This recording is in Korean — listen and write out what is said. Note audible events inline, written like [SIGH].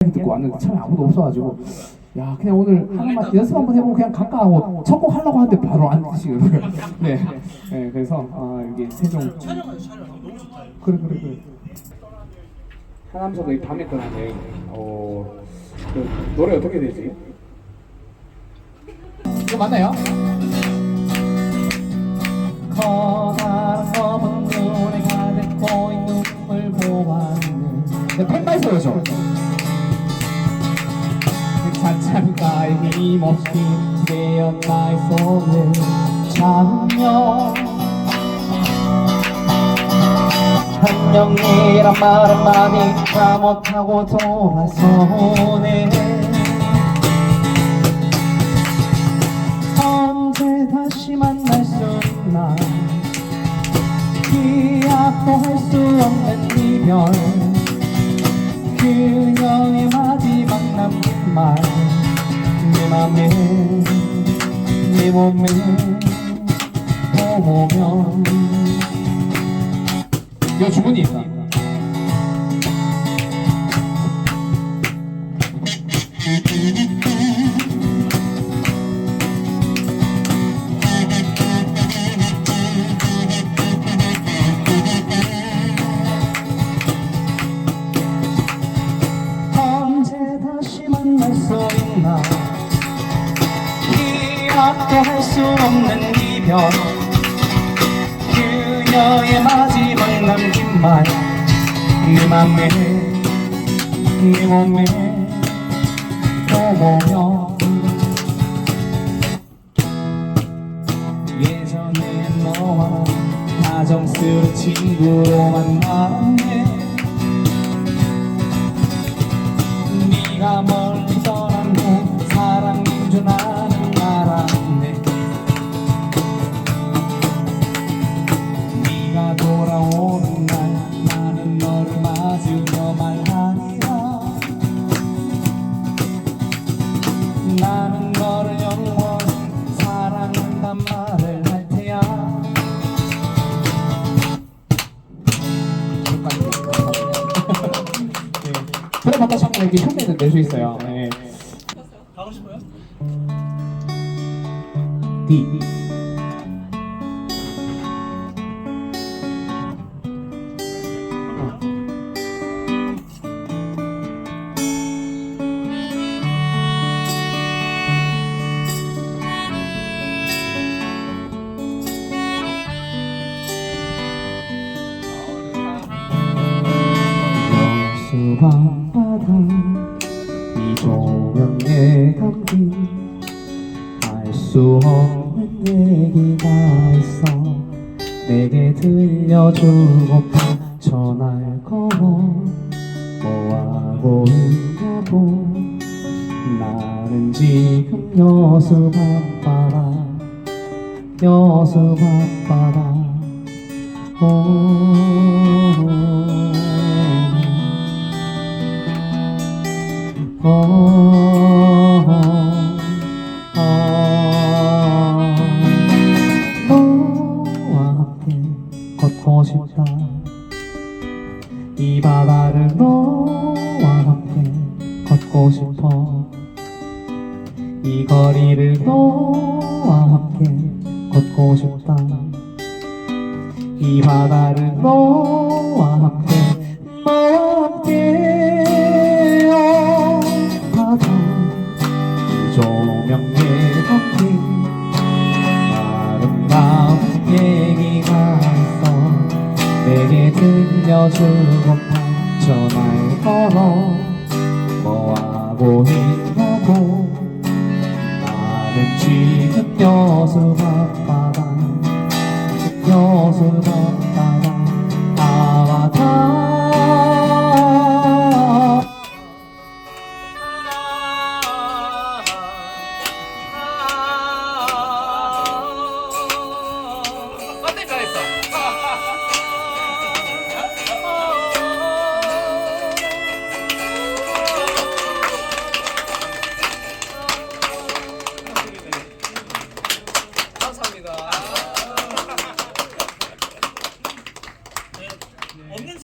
듣고 왔는데 처음에 아무도 없어가지고 야 그냥 오늘 하나만 연습 한번 해보고 그냥 갈까 하고 첫 곡 하려고 하는데 바로 안 드시더라고요. [LAUGHS] 네, 네 그래서 아 여기 세종 촬영하요 촬영 너무 좋다. 그래 그래 그래. 하남서도 이 밤에 떠나네. 어, 그 노래 어떻게 되지? 이거 맞나요? 커다란 검은 눈에 가득 고인 눈물 보았는 네, 펜바이서죠. 찬찬가에 힘없이 기대어 나의 손을 잡으며 한명이란 말은 많이 다 못하고 돌아서네. 언제 다시 만날 수 있나? 기약도 할 수 없는 이별. 그녀의 마지막 남 긴 말내 맘에 내 몸에 보면 이거 주문이 있다. 기약도 할 수 없는 이별. 그녀의 마지막 남긴 말내 맘에 내 몸에 떠보며 예전에 너와 다정스런 친구로 만났네. 네가 멀리 떠난 후 사랑인 줄 알았네 이렇게 흉내는 낼 수 있어요 네. 가고 싶어요? D 이 조명에 담긴 알 수 없는 얘기가 있어 내게 들려주고파 전화를 걸어 뭐하고 있냐고 나는 지금 여수 밤바다 여수 오, 오, 싶다. 이 바다를 너와 함께 걷고 싶어. 이 거리를 너와 함께 걷고 싶다. 이 바다를 너와 함께 너와 주고파 전화를 걸어 뭐하고 있냐고. 나는 지금 여수 밤바다